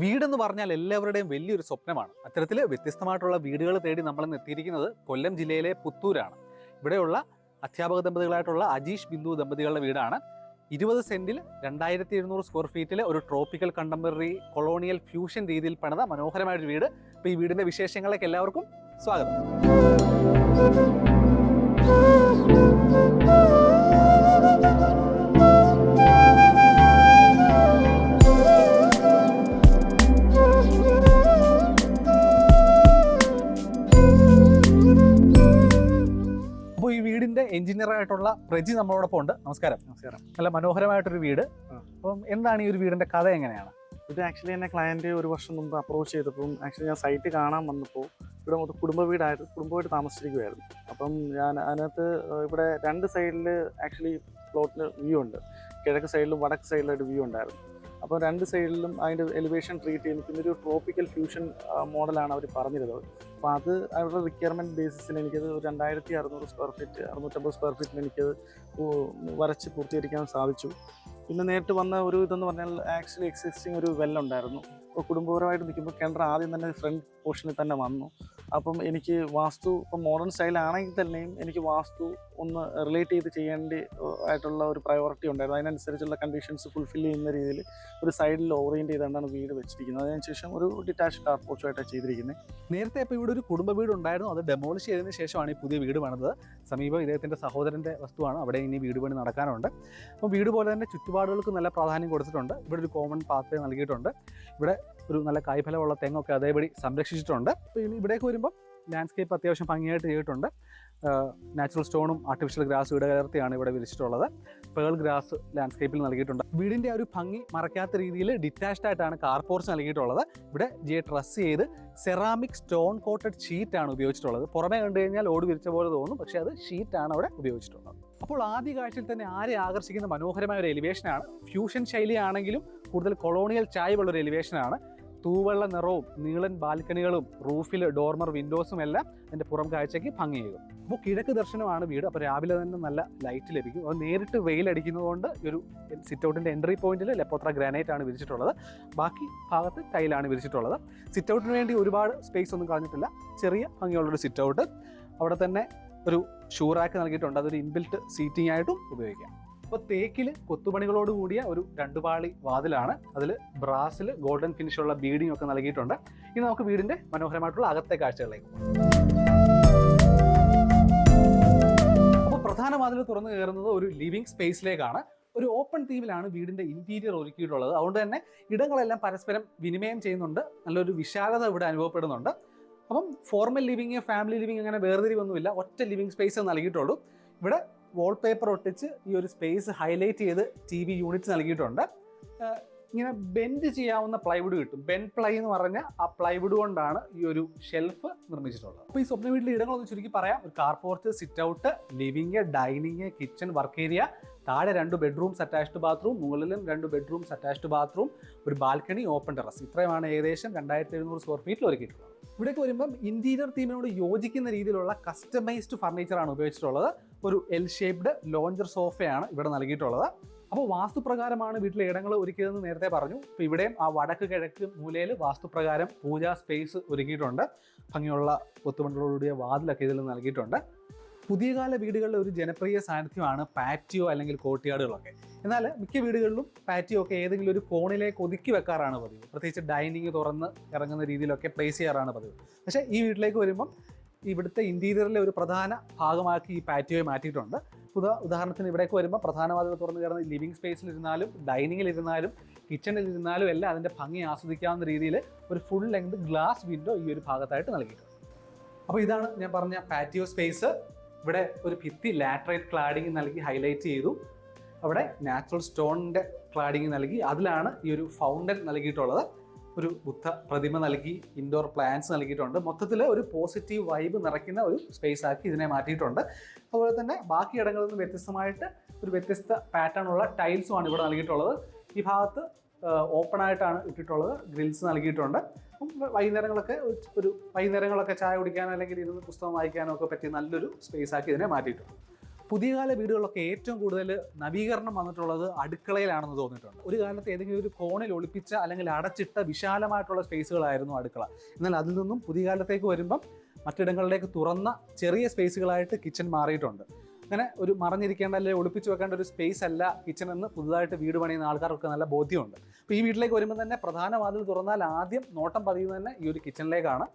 വീടെന്ന് പറഞ്ഞാൽ എല്ലാവരുടെയും വലിയൊരു സ്വപ്നമാണ്. അത്തരത്തിൽ വ്യത്യസ്തമായിട്ടുള്ള വീടുകൾ തേടി നമ്മൾ എത്തിയിരിക്കുന്നത് കൊല്ലം ജില്ലയിലെ പുത്തൂരാണ്. ഇവിടെയുള്ള അധ്യാപക ദമ്പതികളായിട്ടുള്ള അജീഷ് ബിന്ദു ദമ്പതികളുടെ വീടാണ്. ഇരുപത് സെന്റിൽ രണ്ടായിരത്തി എഴുന്നൂറ് സ്ക്വയർ ഫീറ്റിൽ ഒരു ട്രോപ്പിക്കൽ കണ്ടംപററി കൊളോണിയൽ ഫ്യൂഷൻ രീതിയിൽ പണിത മനോഹരമായൊരു വീട്. അപ്പോൾ ഈ വീടിന്റെ വിശേഷങ്ങളിലേക്ക് എല്ലാവർക്കും സ്വാഗതം. എഞ്ചിനീയർ ആയിട്ടുള്ള പ്രജി നമ്മളോടൊപ്പം ഉണ്ട്. നമസ്കാരം. നമസ്കാരം. നല്ല മനോഹരമായിട്ടൊരു വീട്. അപ്പം എന്താണ് ഈ ഒരു വീടിന്റെ കഥ എങ്ങനെയാണ്? ഇത് ആക്ച്വലി എന്നെ ക്ലയന്റ് ഒരു വർഷം മുമ്പ് അപ്രോച്ച് ചെയ്തപ്പോൾ ആക്ച്വലി ഞാൻ സൈറ്റ് കാണാൻ വന്നപ്പോൾ ഇവിടെ മൊത്തം കുടുംബ വീടായിരുന്നു കുടുംബമായിട്ട് താമസിച്ചിരിക്കുമായിരുന്നു അപ്പം ഞാൻ അതിനകത്ത് ഇവിടെ രണ്ട് സൈഡിൽ ആക്ച്വലി പ്ലോട്ടിന് വ്യൂ ഉണ്ട്. കിഴക്ക് സൈഡിലും വടക്ക് സൈഡിലായിട്ട് വ്യൂ ഉണ്ടായിരുന്നു. അപ്പോൾ രണ്ട് സൈഡിലും അതിന്റെ എലിവേഷൻ ട്രീറ്റ് ചെയ്യുന്നു നിൽക്കുന്ന ഒരു ട്രോപ്പിക്കൽ ഫ്യൂഷൻ മോഡലാണ് അവർ പറഞ്ഞിരുന്നത്. അപ്പോൾ അത് അവരുടെ റിക്വയർമെന്റ് ബേസിസിൽ എനിക്കത് ഒരു രണ്ടായിരത്തി അറുന്നൂറ് സ്ക്വയർ ഫീറ്റ് അറുന്നൂറ്റമ്പത് സ്ക്വയർ ഫീറ്റിൽ എനിക്കത് വരച്ച് പൂർത്തീകരിക്കാൻ സാധിച്ചു. പിന്നെ നേരിട്ട് വന്ന ഒരു ഇതെന്ന് പറഞ്ഞാൽ ആക്ച്വലി എക്സിസ്റ്റിംഗ് ഒരു വെല്ലുണ്ടായിരുന്നു അപ്പോൾ കുടുംബപരമായിട്ട് നിൽക്കുമ്പോൾ കിണർ ആദ്യം തന്നെ ഫ്രണ്ട് പോർഷനിൽ തന്നെ വന്നു. അപ്പം എനിക്ക് വാസ്തു ഇപ്പം മോഡേൺ സ്റ്റൈലാണെങ്കിൽ തന്നെയും എനിക്ക് വാസ്തു ഒന്ന് റിലേറ്റ് ചെയ്ത് ചെയ്യേണ്ടി ആയിട്ടുള്ള ഒരു പ്രയോറിറ്റി ഉണ്ടായിരുന്നു. അതിനനുസരിച്ചുള്ള കണ്ടീഷൻസ് ഫുൾഫിൽ ചെയ്യുന്ന രീതിയിൽ ഒരു സൈഡിൽ ഓറിയന്റ് ചെയ്തുകൊണ്ടാണ് വീട് വെച്ചിരിക്കുന്നത്. അതിനുശേഷം ഒരു ഡിറ്റാച്ച് കാർ പോർച്ചുമായിട്ടാണ് ചെയ്തിരിക്കുന്നത് നേരത്തെ ഇപ്പോൾ ഇവിടെ ഒരു കുടുംബ വീട് ഉണ്ടായിരുന്നു. അത് ഡെമോളിഷ് ചെയ്തതിന് ശേഷമാണ് ഈ പുതിയ വീട് പണിതത്. സമീപം ഇദ്ദേഹത്തിന്റെ സഹോദരന്റെ വസ്തുവാണ്. അവിടെ ഇനി വീട് പണി നടക്കാനുണ്ട്. അപ്പോൾ വീട് പോലെ തന്നെ ചുറ്റുപാടുകൾക്ക് നല്ല പ്രാധാന്യം കൊടുത്തിട്ടുണ്ട്. ഇവിടെ ഒരു കോമൺ പാത്ത് നൽകിയിട്ടുണ്ട്. ഇവിടെ ഒരു നല്ല കായ്ഫലമുള്ള തെങ്ങൊക്കെ അതേപടി സംരക്ഷിച്ചിട്ടുണ്ട്. അപ്പോൾ ഇനി ഇവിടേക്ക് വരുമ്പോൾ ലാൻഡ്സ്കേപ്പ് അത്യാവശ്യം ഭംഗിയായിട്ട് ചെയ്തിട്ടുണ്ട്. നാച്ചുറൽ സ്റ്റോണും ആർട്ടിഫിഷ്യൽ ഗ്രാസ് ഇടകലർത്തിയാണ് ഇവിടെ വിരിച്ചിട്ടുള്ളത്. പേൾ ഗ്രാസ് ലാൻഡ്സ്കേപ്പിൽ നൽകിയിട്ടുണ്ട്. വീടിന്റെ ആ ഒരു ഭംഗി മറക്കാത്ത രീതിയിൽ ഡിറ്റാച്ച്ഡ് ആയിട്ടാണ് കാർ പോർച്ച് നൽകിയിട്ടുള്ളത്. ഇവിടെ ജെ ട്രസ് ചെയ്ത് സെറാമിക് സ്റ്റോൺ കോട്ടഡ് ഷീറ്റ് ആണ് ഉപയോഗിച്ചിട്ടുള്ളത്. പുറമേ കണ്ടു കഴിഞ്ഞാൽ ഓട് വിരിച്ച പോലെ തോന്നും പക്ഷെ അത് ഷീറ്റ് ആണ് അവിടെ ഉപയോഗിച്ചിട്ടുള്ളത്. അപ്പോൾ ആദ്യ കാഴ്ചയിൽ തന്നെ ആരെ ആകർഷിക്കുന്ന മനോഹരമായ ഒരു എലിവേഷനാണ് ഫ്യൂഷൻ ശൈലിയാണെങ്കിലും കൂടുതൽ കൊളോണിയൽ ചായവുള്ള ഒരു എലിവേഷനാണ് തൂവെള്ള നിറവും നീളൻ ബാൽക്കണികളും റൂഫിൽ ഡോർമർ വിൻഡോസും എല്ലാം എന്റെ പുറം കാഴ്ചയ്ക്ക് ഭംഗിയേകും അപ്പോൾ കിഴക്ക് ദർശനമാണ് വീട്. അപ്പോൾ രാവിലെ തന്നെ നല്ല ലൈറ്റ് ലഭിക്കും. അത് നേരിട്ട് വെയിലടിക്കുന്നതുകൊണ്ട് ഒരു സിറ്റ് ഔട്ടിന്റെ എൻട്രി പോയിന്റിൽ ലെപ്പോത്ര ഗ്രാനൈറ്റ് ആണ് വിരിച്ചിട്ടുള്ളത്. ബാക്കി ഭാഗത്ത് ടൈലാണ് വിരിച്ചിട്ടുള്ളത്. സിറ്റ് ഔട്ടിന് വേണ്ടി ഒരുപാട് സ്പേസ് ഒന്നും കളഞ്ഞിട്ടില്ല. ചെറിയ ഭംഗിയുള്ളൊരു സിറ്റ് ഔട്ട് അവിടെ തന്നെ ഒരു ഷൂ റാക്ക് നൽകിയിട്ടുണ്ട്. അതൊരു ഇൻബിൽറ്റ് സീറ്റിംഗ് ആയിട്ടും ഉപയോഗിക്കാം. അപ്പോൾ തേക്കിൽ കൊത്തുപണികളോട് കൂടിയ ഒരു രണ്ടുപാളി വാതിലാണ്. അതിൽ ബ്രാസിൽ ഗോൾഡൻ ഫിനിഷുള്ള ബീഡിംഗ് ഒക്കെ നൽകിയിട്ടുണ്ട്. ഇനി നമുക്ക് വീടിന്റെ മനോഹരമായിട്ടുള്ള അകത്തെ കാഴ്ചകളിലേക്ക് അപ്പൊ പ്രധാന വാതിൽ തുറന്നു കയറുന്നത് ഒരു ലിവിംഗ് സ്പേസിലേക്കാണ് ഒരു ഓപ്പൺ തീമിലാണ് വീടിന്റെ ഇന്റീരിയർ ഒരുക്കിയിട്ടുള്ളത്. അതുകൊണ്ട് തന്നെ ഇടങ്ങളെല്ലാം പരസ്പരം വിനിമയം ചെയ്യുന്നുണ്ട്. നല്ലൊരു വിശാലത ഇവിടെ അനുഭവപ്പെടുന്നുണ്ട്. അപ്പം ഫോർമൽ ലിവിങ് ഫാമിലി ലിവിങ് അങ്ങനെ വേർതിരിവൊന്നുമില്ല. ഒറ്റ ലിവിങ് സ്പേസ് നൽകിയിട്ടുള്ളൂ. ഇവിടെ വാൾപേപ്പർ ഒട്ടിച്ച് ഈ ഒരു സ്പേസ് ഹൈലൈറ്റ് ചെയ്ത് ടി വി യൂണിറ്റ്സ് നൽകിയിട്ടുണ്ട്. ഇങ്ങനെ ബെൻഡ് ചെയ്യാവുന്ന പ്ലൈവുഡ് കിട്ടും. ബെൻ പ്ലൈ എന്ന് പറഞ്ഞ ആ പ്ലൈവുഡ് കൊണ്ടാണ് ഈ ഒരു ഷെൽഫ് നിർമ്മിച്ചിട്ടുള്ളത്. അപ്പോൾ ഈ സ്വപ്ന വീട്ടിലെ ഇടങ്ങളൊന്ന് ചുരുക്കി പറയാം. ഒരു car porch sit out living dining kitchen work area താഴെ രണ്ട് ബെഡ്റൂംസ് അറ്റാച്ച്ഡ് ബാത്റൂം മുകളിലും രണ്ട് ബെഡ്റൂംസ് അറ്റാച്ച്ഡ് ബാത്റൂം ഒരു ബാൽക്കണി ഓപ്പൺ ടെറസ് ഇത്രയുമാണ് ഏകദേശം രണ്ടായിരത്തി എഴുന്നൂറ് സ്ക്വയർ ഫീറ്റിൽ ഒരുക്കിയിട്ടുള്ളത്. ഇവിടേക്ക് വരുമ്പം ഇന്റീരിയർ തീമിനോട് യോജിക്കുന്ന രീതിയിലുള്ള കസ്റ്റമൈസ്ഡ് ഫർണിച്ചറാണ് ഉപയോഗിച്ചിട്ടുള്ളത്. ഒരു എൽ ഷേപ്ഡ് ലോഞ്ചർ സോഫയാണ് ഇവിടെ നൽകിയിട്ടുള്ളത്. അപ്പോൾ വാസ്തുപ്രകാരമാണ് വീട്ടിലെ ഇടങ്ങൾ ഒരുക്കിയതെന്ന് നേരത്തെ പറഞ്ഞു. അപ്പോൾ ഇവിടെയും ആ വടക്ക് കിഴക്ക് മൂലയിൽ വാസ്തുപ്രകാരം പൂജാ സ്പേസ് ഒരുക്കിയിട്ടുണ്ട്. ഭംഗിയുള്ള കൊത്തുമണ്ടലോടുകൂടിയ വാതിലൊക്കെ ഇതിൽ നൽകിയിട്ടുണ്ട്. പുതിയ കാല വീടുകളിലെ ഒരു ജനപ്രിയ സാന്നിധ്യമാണ് പാറ്റിയോ അല്ലെങ്കിൽ കോട്ടിയാടുകളൊക്കെ എന്നാൽ മിക്ക വീടുകളിലും പാറ്റിയോ ഒക്കെ ഏതെങ്കിലും ഒരു കോണിലേക്ക് ഒതുക്കി വെക്കാറാണ് പതിവ്. പ്രത്യേകിച്ച് ഡൈനിങ് തുറന്ന് ഇറങ്ങുന്ന രീതിയിലൊക്കെ പ്ലേസ് ചെയ്യാറാണ് പതിവ്. പക്ഷേ ഈ വീട്ടിലേക്ക് വരുമ്പം ഇവിടുത്തെ ഇന്റീരിയറിലെ ഒരു പ്രധാന ഭാഗമാക്കി ഈ പാറ്റിയോയെ മാറ്റിയിട്ടുണ്ട്. ഉദാഹരണത്തിന് ഇവിടേക്ക് വരുമ്പോൾ പ്രധാന തുറന്നു കയറുന്ന ലിവിങ് ഇരുന്നാലും കിച്ചണിൽ ഇരുന്നാലും എല്ലാം അതിന്റെ ഭംഗി ആസ്വദിക്കാവുന്ന രീതിയിൽ ഒരു ഫുൾ ലെങ്ത് ഗ്ലാസ് വിൻഡോ ഈ ഒരു ഭാഗത്തായിട്ട് നൽകിയിട്ടുണ്ട്. അപ്പോൾ ഇതാണ് ഞാൻ പറഞ്ഞ പാറ്റിയോ സ്പേസ് ഇവിടെ ഒരു ഭിത്തി ലാറ്ററൈറ്റ് ക്ലാഡിങ് നൽകി ഹൈലൈറ്റ് ചെയ്തു. അവിടെ നാച്ചുറൽ സ്റ്റോണിന്റെ ക്ലാഡിങ് നൽകി. അതിലാണ് ഈ ഒരു ഫൗണ്ടൻ നൽകിയിട്ടുള്ളത്. ഒരു ബുദ്ധ പ്രതിമ നൽകി ഇൻഡോർ പ്ലാന്റ്സ് നൽകിയിട്ടുണ്ട്. മൊത്തത്തിൽ ഒരു പോസിറ്റീവ് വൈബ് നിറയ്ക്കുന്ന ഒരു സ്പേസ് ആക്കി ഇതിനെ മാറ്റിയിട്ടുണ്ട്. അതുപോലെ തന്നെ ബാക്കി ഇടങ്ങളിൽ നിന്ന് വ്യത്യസ്തമായിട്ട് ഒരു വ്യത്യസ്ത പാറ്റേൺ ഉള്ള ടൈൽസുമാണ് ഇവിടെ നൽകിയിട്ടുള്ളത്. ഈ ഭാഗത്ത് ഓപ്പൺ ആയിട്ടാണ് ഇട്ടിട്ടുള്ളത്. ഗ്രിൽസ് നൽകിയിട്ടുണ്ട്. അപ്പം വൈകുന്നേരങ്ങളൊക്കെ ഒരു വൈകുന്നേരങ്ങളൊക്കെ ചായ കുടിക്കാനോ അല്ലെങ്കിൽ ഇരുന്ന് പുസ്തകം വായിക്കാനോ ഒക്കെ പറ്റിയ നല്ലൊരു സ്പേസ് ആക്കി ഇതിനെ മാറ്റിയിട്ടുണ്ട്. പുതിയ കാല വീടുകളിലൊക്കെ ഏറ്റവും കൂടുതൽ നവീകരണം വന്നിട്ടുള്ളത് അടുക്കളയിലാണെന്ന് തോന്നിയിട്ടുണ്ട്. ഒരു കാലത്ത് ഏതെങ്കിലും ഒരു കോണിൽ ഒളിപ്പിച്ച അല്ലെങ്കിൽ അടച്ചിട്ട വിശാലമായിട്ടുള്ള സ്പേസുകളായിരുന്നു അടുക്കള. എന്നാൽ അതിൽ നിന്നും പുതിയ കാലത്തേക്ക് വരുമ്പം മറ്റിടങ്ങളിലേക്ക് തുറന്ന ചെറിയ സ്പേസുകളായിട്ട് കിച്ചൺ മാറിയിട്ടുണ്ട്. അങ്ങനെ ഒരു മറഞ്ഞിരിക്കേണ്ട അല്ലെങ്കിൽ ഒളിപ്പിച്ച് വെക്കേണ്ട ഒരു സ്പേസ് അല്ല കിച്ചൺ എന്ന് പുതുതായിട്ട് വീട് പണിയുന്ന ആൾക്കാർക്ക് നല്ല ബോധ്യമുണ്ട്. അപ്പോൾ ഈ വീട്ടിലേക്ക് വരുമ്പോൾ തന്നെ പ്രധാന വാതിൽ തുറന്നാൽ ആദ്യം നോട്ടം പതിയുന്നത് തന്നെ ഈ ഒരു കിച്ചണിലേക്കാണ്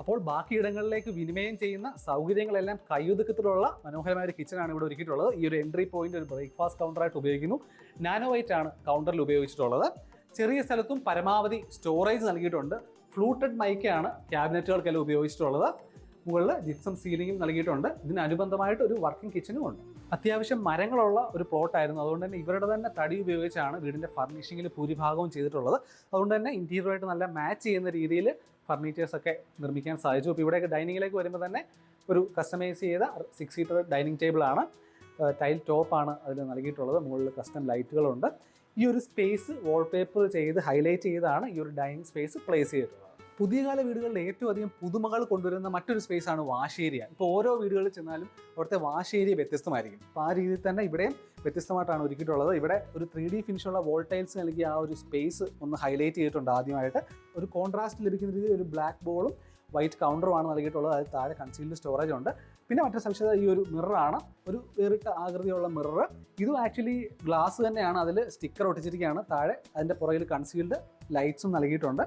അപ്പോൾ ബാക്കി ഇടങ്ങളിലേക്ക് വിനിമയം ചെയ്യുന്ന സൗകര്യങ്ങളെല്ലാം കൈയൊതുക്കത്തിലുള്ള മനോഹരമായ ഒരു കിച്ചണാണ് ഇവിടെ ഒരുക്കിയിട്ടുള്ളത്. ഈ ഒരു എൻട്രി പോയിന്റ് ഒരു ബ്രേക്ക്ഫാസ്റ്റ് കൗണ്ടറായിട്ട് ഉപയോഗിക്കുന്നു. നാനോ വൈറ്റ് ആണ് കൗണ്ടറിൽ ഉപയോഗിച്ചിട്ടുള്ളത്. ചെറിയ സ്ഥലത്തും പരമാവധി സ്റ്റോറേജ് നൽകിയിട്ടുണ്ട്. ഫ്ലൂട്ടഡ് മൈക്കാണ് ക്യാബിനറ്റുകൾക്കെല്ലാം ഉപയോഗിച്ചിട്ടുള്ളത്. മുകളിൽ ജിപ്സം സീലിംഗും നൽകിയിട്ടുണ്ട്. ഇതിനനുബന്ധമായിട്ട് ഒരു വർക്കിംഗ് കിച്ചനും ഉണ്ട്. അത്യാവശ്യം മരങ്ങളുള്ള ഒരു പ്ലോട്ടായിരുന്നു അതുകൊണ്ട് തന്നെ ഇവരുടെ തന്നെ തടി ഉപയോഗിച്ചാണ് വീടിന്റെ ഫർണിഷിങ്ങിൽ ഭൂരിഭാഗവും ചെയ്തിട്ടുള്ളത്. അതുകൊണ്ട് തന്നെ ഇന്റീരിയറായിട്ട് നല്ല മാച്ച് ചെയ്യുന്ന രീതിയിൽ ഫർണിച്ചേഴ്സൊക്കെ നിർമ്മിക്കാൻ സാധിച്ചു. അപ്പോൾ ഇവിടെയൊക്കെ ഡൈനിങ്ങിലേക്ക് വരുമ്പോൾ തന്നെ ഒരു കസ്റ്റമൈസ് ചെയ്ത സിക്സ് സീറ്റർ ഡൈനിങ് ടേബിളാണ് ടൈൽ ടോപ്പാണ് അതിൽ നൽകിയിട്ടുള്ളത്. മുകളിൽ കസ്റ്റം ലൈറ്റുകളുണ്ട് ഈ ഒരു സ്പേസ് വാൾപേപ്പർ ചെയ്ത് ഹൈലൈറ്റ് ചെയ്താണ് ഈ ഒരു ഡൈനിങ് സ്പേസ് പ്ലേസ് ചെയ്തിട്ടുള്ളത്. പുതിയ കാല വീടുകളിൽ ഏറ്റവും അധികം പുതുമകൾ കൊണ്ടുവരുന്ന മറ്റൊരു സ്പേസ് ആണ് വാഷ് ഏരിയ ഇപ്പോൾ ഓരോ വീടുകളിൽ ചെന്നാലും അവിടുത്തെ വാഷ് ഏരിയ വ്യത്യസ്തമായിരിക്കും. അപ്പോൾ ആ രീതിയിൽ തന്നെ ഇവിടെയും വ്യത്യസ്തമായിട്ടാണ് ഒരുക്കിയിട്ടുള്ളത്. ഇവിടെ ഒരു ത്രീ ഡി ഫിനിഷുള്ള വോൾട്ടൈൽസ് നൽകിയ ആ ഒരു സ്പേസ് ഒന്ന് ഹൈലൈറ്റ് ചെയ്തിട്ടുണ്ട് ആദ്യമായിട്ട്. ഒരു കോൺട്രാസ്റ്റ് ലഭിക്കുന്ന രീതിയിൽ ഒരു ബ്ലാക്ക് ബോളും വൈറ്റ് കൗണ്ടറുമാണ് നൽകിയിട്ടുള്ളത്. അതിൽ താഴെ കൺസീൽഡ് സ്റ്റോറേജ് ഉണ്ട്. പിന്നെ മറ്റൊരു സവിശേഷത ഈ ഒരു മിററാണ് ഒരു വേറിട്ട ആകൃതിയുള്ള മിറർ ഇതും ആക്ച്വലി ഗ്ലാസ് തന്നെയാണ്. അതിൽ സ്റ്റിക്കർ ഒട്ടിച്ചിരിക്കുകയാണ്. താഴെ അതിന്റെ പുറകിൽ കൺസീൽഡ് ലൈറ്റ്സും നൽകിയിട്ടുണ്ട്.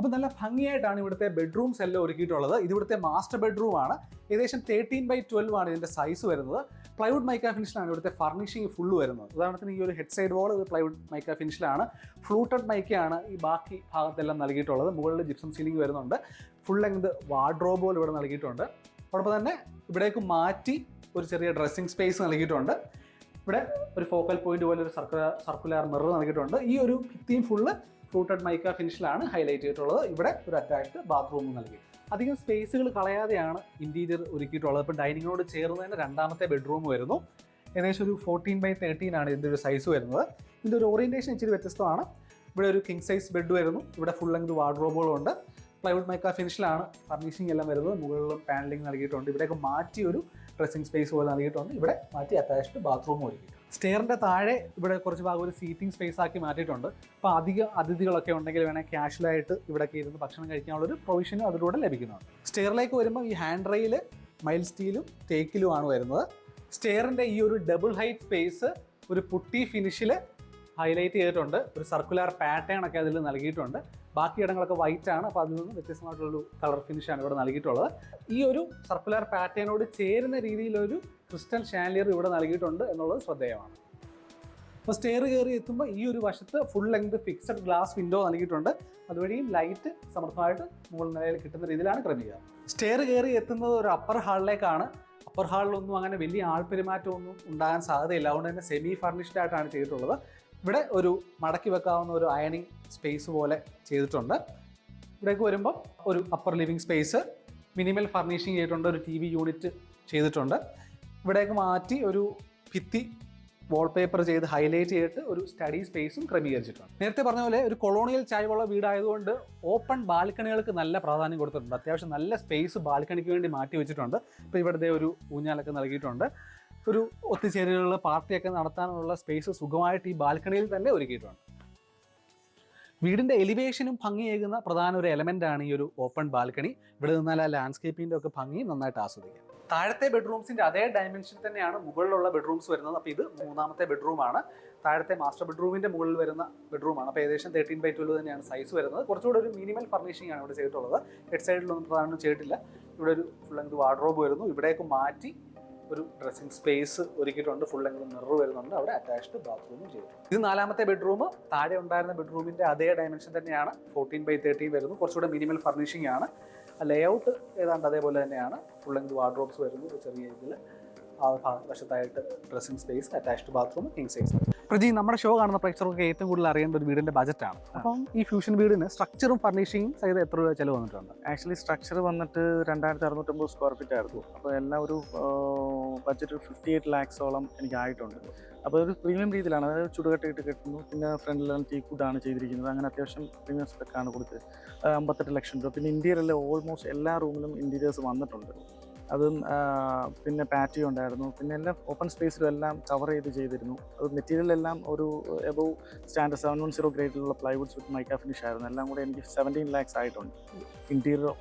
അപ്പോൾ നല്ല ഭംഗിയായിട്ടാണ് ഇവിടുത്തെ ബെഡ്റൂംസ് എല്ലാം ഒരുക്കിയിട്ടുള്ളത്. ഇത് ഇവിടുത്തെ മാസ്റ്റർ ബെഡ്റൂം ആണ്. ഏകദേശം തേർട്ടീൻ ബൈ ട്വൽവ് ആണ് ഇതിന്റെ സൈസ് വരുന്നത്. പ്ലൈവുഡ് മൈക്ക ഫിനിഷിലാണ് ഇവിടുത്തെ ഫർണിഷിംഗ് ഫുള്ള് വരുന്നത്. ഉദാഹരണത്തിന് ഈ ഒരു ഹെഡ് സൈഡ് വോൾ ഇത് പ്ലൈവുഡ് മൈക്ക ഫിനിഷിലാണ് ഫ്ലൂട്ടഡ് മൈക്കയാണ് ഈ ബാക്കി ഭാഗത്തെല്ലാം നൽകിയിട്ടുള്ളത്. മുകളിൽ ജിപ്സം സീലിംഗ് വരുന്നുണ്ട്. ഫുൾ ലെങ്ത് വാർഡ്രോബ് പോലെ ഇവിടെ നൽകിയിട്ടുണ്ട്. അതോടൊപ്പം തന്നെ ഇവിടേക്ക് മാറ്റി ഒരു ചെറിയ ഡ്രസ്സിംഗ് സ്പേസ് നൽകിയിട്ടുണ്ട്. ഇവിടെ ഒരു ഫോക്കൽ പോയിന്റ് പോലെ ഒരു സർക്കുലർ സർക്കുലർ മിറർ നൽകിയിട്ടുണ്ട്. ഈ ഒരു ഭിത്തിയും ഫുള്ള് ഫ്ലൂട്ടഡ് മൈക്ക ഫിനിഷിലാണ് ഹൈലൈറ്റ് ചെയ്തിട്ടുള്ളത്. ഇവിടെ ഒരു അറ്റാച്ച്ഡ് ബാത്റൂമും നൽകി. അധികം സ്പേസുകൾ കളയാതെയാണ് ഇന്റീരിയർ ഒരുക്കിയിട്ടുള്ളത്. ഇപ്പോൾ ഡൈനിങ്ങിനോട് ചേർന്ന് തന്നെ രണ്ടാമത്തെ ബെഡ്റൂം വരുന്നു. ഏകദേശം ഒരു ഫോർട്ടീൻ ബൈ തേർട്ടീൻ ആണ് ഇതിന്റെ ഒരു സൈസ് വരുന്നത്. ഇതിന്റെ ഒരു ഓറിയന്റേഷൻ ഇച്ചിരി വ്യത്യസ്തമാണ്. ഇവിടെ ഒരു കിങ് സൈസ് ബെഡ് വരുന്നു. ഇവിടെ ഫുൾ ലെങ്ത് വാർഡ്രോബുകളും ഉണ്ട്. പ്ലൈവുഡ് മൈക്ക ഫിനിഷിലാണ് ഫർണിഷിംഗ് എല്ലാം വരുന്നത്. മുകളിലും പാനലിംഗ് നൽകിയിട്ടുണ്ട്. ഇവിടെയൊക്കെ മാറ്റി ഒരു ഡ്രസ്സിംഗ് സ്പേസ് പോലെ നൽകിയിട്ടുണ്ട്. ഇവിടെ മാറ്റി അറ്റാച്ച്ഡ് ബാത്റൂം ഒരുക്കിയിട്ടുണ്ട്. സ്റ്റെയറിന്റെ താഴെ ഇവിടെ കുറച്ച് ഭാഗം ഒരു സീറ്റിംഗ് സ്പേസ് ആക്കി മാറ്റിയിട്ടുണ്ട്. അപ്പോൾ അധിക അതിഥികളൊക്കെ ഉണ്ടെങ്കിൽ വേണേൽ ക്യാഷ്വലായിട്ട് ഇവിടെയൊക്കെ ഇരുന്ന് ഭക്ഷണം കഴിക്കാനുള്ളൊരു പ്രൊവിഷനും അതിലൂടെ ലഭിക്കുന്നുണ്ട്. സ്റ്റെയറിലേക്ക് വരുമ്പോൾ ഈ ഹാൻഡ് റെയിൽ മൈൽ സ്റ്റീലും തേക്കിലുമാണ് വരുന്നത്. സ്റ്റെയറിന്റെ ഈ ഒരു ഡബിൾ ഹൈറ്റ് സ്പേസ് ഒരു പുട്ടി ഫിനിഷിൽ ഹൈലൈറ്റ് ചെയ്തിട്ടുണ്ട്. ഒരു സർക്കുലർ പാറ്റേൺ ഒക്കെ അതിൽ നൽകിയിട്ടുണ്ട്. ബാക്കി ഇടങ്ങളൊക്കെ വൈറ്റ് ആണ്. അപ്പോൾ അതിൽ നിന്ന് വ്യത്യസ്തമായിട്ടുള്ളൊരു കളർ ഫിനിഷാണ് ഇവിടെ നൽകിയിട്ടുള്ളത്. ഈ ഒരു സർക്കുലർ പാറ്റേണോട് ചേരുന്ന രീതിയിലൊരു ക്രിസ്റ്റൽ ഷാൻലിയർ ഇവിടെ നൽകിയിട്ടുണ്ട് എന്നുള്ളത് ശ്രദ്ധേയമാണ്. അപ്പോൾ സ്റ്റെയർ കയറി എത്തുമ്പോൾ ഈ ഒരു വശത്ത് full length fixed glass window നൽകിയിട്ടുണ്ട്. അതുവഴിയും ലൈറ്റ് സമർത്ഥമായിട്ട് മുകൾ നിലയിൽ കിട്ടുന്ന രീതിയിലാണ് ക്രമീകരണം. സ്റ്റെയർ കയറി എത്തുന്നത് ഒരു അപ്പർ ഹാളിലേക്കാണ് അപ്പർ ഹാളിലൊന്നും അങ്ങനെ വലിയ ആൾപെരുമാറ്റമൊന്നും ഉണ്ടാകാൻ സാധ്യതയില്ല. അതുകൊണ്ട് തന്നെ സെമി ഫർണിഷ്ഡ് ആയിട്ടാണ് ചെയ്തിട്ടുള്ളത്. ഇവിടെ ഒരു മടക്കി വെക്കാവുന്ന ഒരു അയണിങ് സ്പേസ് പോലെ ചെയ്തിട്ടുണ്ട്. ഇവിടേക്ക് വരുമ്പോൾ ഒരു upper living space minimal furnishing ചെയ്തിട്ടുണ്ട് ഒരു ടി വി യൂണിറ്റ് ചെയ്തിട്ടുണ്ട്. ഇവിടേക്ക് മാറ്റി ഒരു ഭിത്തി വാൾപേപ്പർ ചെയ്ത് ഹൈലൈറ്റ് ചെയ്തിട്ട് ഒരു സ്റ്റഡി സ്പേസും ക്രമീകരിച്ചിട്ടുണ്ട്. നേരത്തെ പറഞ്ഞ പോലെ ഒരു കൊളോണിയൽ ചായവുള്ള വീടായതുകൊണ്ട് ഓപ്പൺ ബാൽക്കണികൾക്ക് നല്ല പ്രാധാന്യം കൊടുത്തിട്ടുണ്ട്. അത്യാവശ്യം നല്ല സ്പേസ് ബാൽക്കണിക്ക് വേണ്ടി മാറ്റി വെച്ചിട്ടുണ്ട്. ഇപ്പോൾ ഇവിടുത്തെ ഒരു ഊഞ്ഞാലൊക്കെ നൽകിയിട്ടുണ്ട്. ഒരു ഒത്തുചേരലുകൾ പാർട്ടിയൊക്കെ നടത്താനുള്ള സ്പേസ് സുഖമായിട്ട് ഈ ബാൽക്കണിയിൽ തന്നെ ഒരുക്കിയിട്ടുണ്ട്. വീടിന്റെ എലിവേഷനും ഭംഗിയേകുന്ന പ്രധാന ഒരു എലമെന്റ് ആണ് ഈ ഒരു ഓപ്പൺ ബാൽക്കണി ഇവിടെ നിന്നാൽ ആ ലാൻഡ്സ്കേപ്പിന്റെ ഒക്കെ ഭംഗി നന്നായിട്ട് ആസ്വദിക്കാം. താഴത്തെ ബെഡ്റൂംസിന്റെ അതേ ഡയമെൻഷൻ തന്നെയാണ് മുകളിലുള്ള ബെഡ്റൂംസ് വരുന്നത്. അപ്പോൾ ഇത് മൂന്നാമത്തെ ബെഡ്റൂമാണ് താഴത്തെ മാസ്റ്റർ ബെഡ്റൂമിന്റെ മുകളിൽ വരുന്ന ബെഡ്റൂമാണ് അപ്പോൾ ഏകദേശം തേർട്ടീൻ ബൈ ട്വൽവ് തന്നെയാണ് സൈസ് വരുന്നത്. കുറച്ചുകൂടെ ഒരു മിനിമൽ ഫർണിഷിംഗ് ആണ് ഇവിടെ ചെയ്തിട്ടുള്ളത്. ഹെഡ് സൈഡിലൊന്നും പ്രധാനം ചെയ്തിട്ടില്ല. ഇവിടെ ഒരു ഫുൾ ലെങ്ത് വാർഡ്രോബ് വരുന്നു. ഇവിടേക്ക് മാറ്റി ഒരു ഡ്രസ്സിംഗ് സ്പേസ് ഒരുക്കിയിട്ടുണ്ട്. ഫുൾ ലെങ്ത് മിറർ വരുന്നുണ്ട്. അവിടെ അറ്റാച്ച്ഡ് ബാത്റൂമും ചെയ്തിട്ടുണ്ട് ഇത് നാലാമത്തെ ബെഡ്റൂം താഴെ ഉണ്ടായിരുന്ന ബെഡ്റൂമിന്റെ അതേ ഡയമെൻഷൻ തന്നെയാണ്. ഫോർട്ടീൻ ബൈ തേർട്ടീൻ വരുന്നു. കുറച്ചുകൂടെ മിനിമൽ ഫർണിഷിംഗ് ആണ്. ലേ ഔട്ട് ഏതാണ്ട് അതേപോലെ തന്നെയാണ്. ഫുൾ ലെങ്ത് വാർഡ്രോബ്സ് വരുന്നു. ചെറിയ ഇതിൽ ആ വശത്തായിട്ട് dressing space attached bathroom king size Praji നമ്മുടെ ഷോ കാണുന്ന പ്രേക്ഷകർക്ക് ഏറ്റവും കൂടുതൽ അറിയേണ്ട ഒരു വീടിന്റെ ബജറ്റാണ് അപ്പം ഈ ഫ്യൂഷൻ വീടിന് സ്ട്രക്ചറും ഫർണിഷിംഗും സഹിതം എത്ര രൂപ ചെലവ് വന്നിട്ടുണ്ട്? ആക്ച്വലി സ്ട്രക്ചർ വന്നിട്ട് രണ്ടായിരത്തി അറുന്നൂറ്റമ്പത് സ്ക്വയർ ഫീറ്റ് ആയിരുന്നു. അപ്പോൾ എല്ലാം ഒരു ബഡ്ജറ്റ് ഒരു ഫിഫ്റ്റി എയ്റ്റ് ലാക്സോളം എനിക്കായിട്ടുണ്ട് അപ്പോൾ ഒരു പ്രീമിയം രീതിയിലാണ്. അതായത് ചുടുകട്ടയിട്ട് കെട്ടുന്നു. പിന്നെ ഫ്രണ്ടിലെല്ലാം ടീ ആണ് ചെയ്തിരിക്കുന്നത്. അങ്ങനെ അത്യാവശ്യം പ്രീമിയം സ്പെക്കാണ് കൊടുത്തത്. അമ്പത്തെട്ട് ലക്ഷം രൂപ. പിന്നെ ഇന്ത്യയിലെ ഓൾമോസ്റ്റ് എല്ലാ റൂമിലും ഇന്റീരിയേഴ്സ് വന്നിട്ടുണ്ട്. അതും പിന്നെ പാറ്റിയോ ഉണ്ടായിരുന്നു. പിന്നെ എല്ലാം ഓപ്പൺ സ്പേസിലും എല്ലാം കവർ ചെയ്ത് ചെയ്തിരുന്നു. അത് മെറ്റീരിയൽ എല്ലാം ഒരു above standard seven one zero ഗ്രേഡിലുള്ള plywoods with mica finish ആയിരുന്നു. എല്ലാം കൂടെ എനിക്ക് സെവന്റീൻ ലാക്സ് ആയിട്ടുണ്ട്. ഇന്റീരിയർ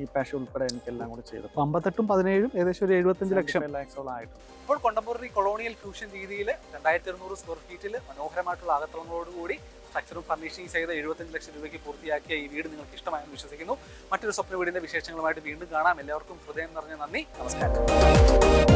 ഈ പാഷ ഉൾപ്പെടെ എനിക്ക് എല്ലാം കൂടെ ചെയ്തു. അപ്പൊ അമ്പത്തെട്ടും പതിനേഴും ഏകദേശം ഒരു എഴുപത്തഞ്ച് ലക്ഷം. ലാക്സോളം ആയിട്ടുണ്ട് ഇപ്പോൾ കൊണ്ടംപററി കൊളോണിയൽ ഫ്യൂഷൻ രീതിയിൽ രണ്ടായിരത്തി അറുന്നൂറ് സ്ക്വയർ ഫീറ്റിൽ മനോഹരമായിട്ടുള്ള അകത്തളങ്ങളോടുകൂടി സ്ട്രക്ചറും ഫർണിഷിംഗ് ചെയ്ത് എഴുപത്തഞ്ച് ലക്ഷം രൂപയ്ക്ക് പൂർത്തിയാക്കിയ ഈ വീട് നിങ്ങൾക്ക് ഇഷ്ടമായെന്ന് വിശ്വസിക്കുന്നു. മറ്റൊരു സ്വപ്ന വീടിന്റെ വിശേഷങ്ങളുമായിട്ട് വീണ്ടും കാണാം. എല്ലാവർക്കും ഹൃദയം നിറഞ്ഞ നന്ദി. നമസ്കാരം.